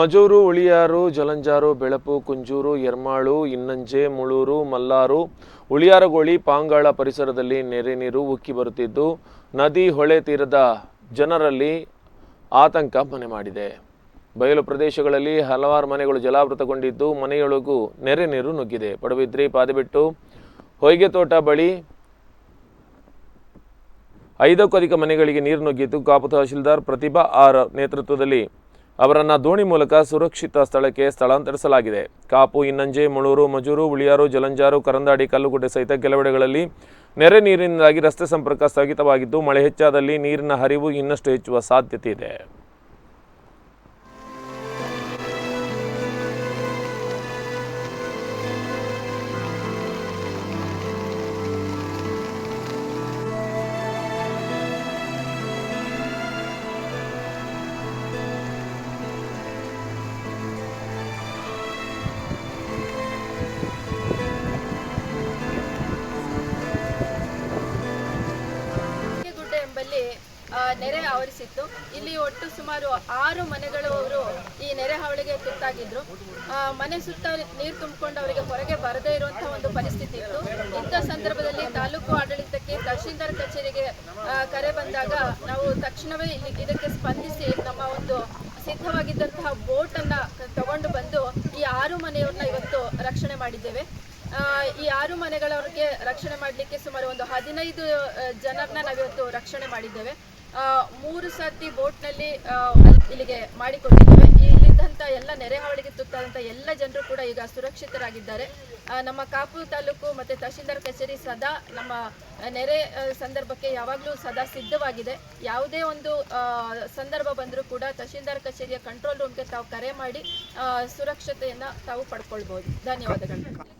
ಮಜೂರು, ಉಳಿಯಾರು, ಜಲಂಜಾರು, ಬೆಳಪು, ಕುಂಜೂರು, ಎರ್ಮಾಳು, ಇನ್ನಂಜೆ, ಮುಳೂರು, ಮಲ್ಲಾರು, ಉಳಿಯಾರಗೋಳಿ, ಪಾಂಗಾಳ ಪರಿಸರದಲ್ಲಿ ನೆರೆ ನೀರು ಉಕ್ಕಿ ಬರುತ್ತಿದ್ದು, ನದಿ ಹೊಳೆ ತೀರದ ಜನರಲ್ಲಿ ಆತಂಕ ಮನೆ ಮಾಡಿದೆ. ಬಯಲು ಪ್ರದೇಶಗಳಲ್ಲಿ ಹಲವಾರು ಮನೆಗಳು ಜಲಾವೃತಗೊಂಡಿದ್ದು, ಮನೆಯೊಳಗೂ ನೆರೆ ನೀರು ನುಗ್ಗಿದೆ. ಪಡುಬಿದ್ರಿ, ಪಾದಿಬಿಟ್ಟು ಹೊಯ್ಗೆ ತೋಟ ಬಳಿ ಐದಕ್ಕೂ ಅಧಿಕ ಮನೆಗಳಿಗೆ ನೀರು ನುಗ್ಗಿದ್ದು, ಕಾಪು ತಹಶೀಲ್ದಾರ್ ಪ್ರತಿಭಾ ಆರ್ ನೇತೃತ್ವದಲ್ಲಿ ಅವರನ್ನು ದೋಣಿ ಮೂಲಕ ಸುರಕ್ಷಿತ ಸ್ಥಳಕ್ಕೆ ಸ್ಥಳಾಂತರಿಸಲಾಗಿದೆ. ಕಾಪು, ಇನ್ನಂಜೆ, ಮುಳೂರು, ಮಜೂರು, ಉಳಿಯಾರು, ಜಲಂಜಾರು, ಕರಂದಾಡಿ, ಕಲ್ಲುಗುಡ್ಡೆ ಸಹಿತ ಕೆಲವೆಡೆಗಳಲ್ಲಿ ನೆರೆ ನೀರಿನಿಂದಾಗಿ ರಸ್ತೆ ಸಂಪರ್ಕ ಸ್ಥಗಿತವಾಗಿದ್ದು, ಮಳೆ ಹೆಚ್ಚಾದಲ್ಲಿ ನೀರಿನ ಹರಿವು ಇನ್ನಷ್ಟು ಹೆಚ್ಚುವ ಸಾಧ್ಯತೆ ಇದೆ. ನೆರೆ ಆವರಿಸಿತ್ತು. ಇಲ್ಲಿ ಒಟ್ಟು ಸುಮಾರು ಆರು ಮನೆಗಳು ಅವರು ಈ ನೆರೆ ಹಾವಳಿಗೆ ತುತ್ತಾಗಿದ್ರು. ಮನೆ ಸುತ್ತ ನೀರು ತುಂಬಿಕೊಂಡು ಅವರಿಗೆ ಹೊರಗೆ ಬರದೇ ಇರುವಂತಹ ಒಂದು ಪರಿಸ್ಥಿತಿ ಇತ್ತು. ಇಂಥ ಸಂದರ್ಭದಲ್ಲಿ ತಾಲೂಕು ಆಡಳಿತಕ್ಕೆ ತಹಶೀಲ್ದಾರ್ ಕಚೇರಿಗೆ ಕರೆ ಬಂದಾಗ ನಾವು ತಕ್ಷಣವೇ ಇಲ್ಲಿ ಇದಕ್ಕೆ ಸ್ಪಂದಿಸಿ ನಮ್ಮ ಒಂದು ಸಿದ್ಧವಾಗಿದ್ದಂತಹ ಬೋಟ್ ಅನ್ನ ತಗೊಂಡು ಬಂದು ಈ ಆರು ಮನೆಯವ್ರನ್ನ ಇವತ್ತು ರಕ್ಷಣೆ ಮಾಡಿದ್ದೇವೆ. ಈ ಆರು ಮನೆಗಳವರಿಗೆ ರಕ್ಷಣೆ ಮಾಡಲಿಕ್ಕೆ ಸುಮಾರು ಒಂದು ಹದಿನೈದು ಜನರನ್ನ ನಾವಿವತ್ತು ರಕ್ಷಣೆ ಮಾಡಿದ್ದೇವೆ. ಮೂರು ಸರ್ತಿ ಬೋಟ್ನಲ್ಲಿ ನಲ್ಲಿ ಇಲ್ಲಿಗೆ ಮಾಡಿಕೊಟ್ಟಿದ್ದೇವೆ. ಇಲ್ಲಿದ್ದಂಥ ಎಲ್ಲ ನೆರೆ ಹಾವಳಿಗೆ ತುತ್ತಾದಂಥ ಎಲ್ಲ ಜನರು ಕೂಡ ಈಗ ಸುರಕ್ಷಿತರಾಗಿದ್ದಾರೆ. ನಮ್ಮ ಕಾಪು ತಾಲೂಕು ಮತ್ತು ತಹಶೀಲ್ದಾರ್ ಕಚೇರಿ ಸದಾ ನಮ್ಮ ನೆರೆ ಸಂದರ್ಭಕ್ಕೆ ಯಾವಾಗಲೂ ಸದಾ ಸಿದ್ಧವಾಗಿದೆ. ಯಾವುದೇ ಒಂದು ಸಂದರ್ಭ ಬಂದರೂ ಕೂಡ ತಹಶೀಲ್ದಾರ್ ಕಚೇರಿಯ ಕಂಟ್ರೋಲ್ ರೂಮ್ಗೆ ತಾವು ಕರೆ ಮಾಡಿ ಸುರಕ್ಷತೆಯನ್ನು ತಾವು ಪಡ್ಕೊಳ್ಬೋದು. ಧನ್ಯವಾದಗಳು.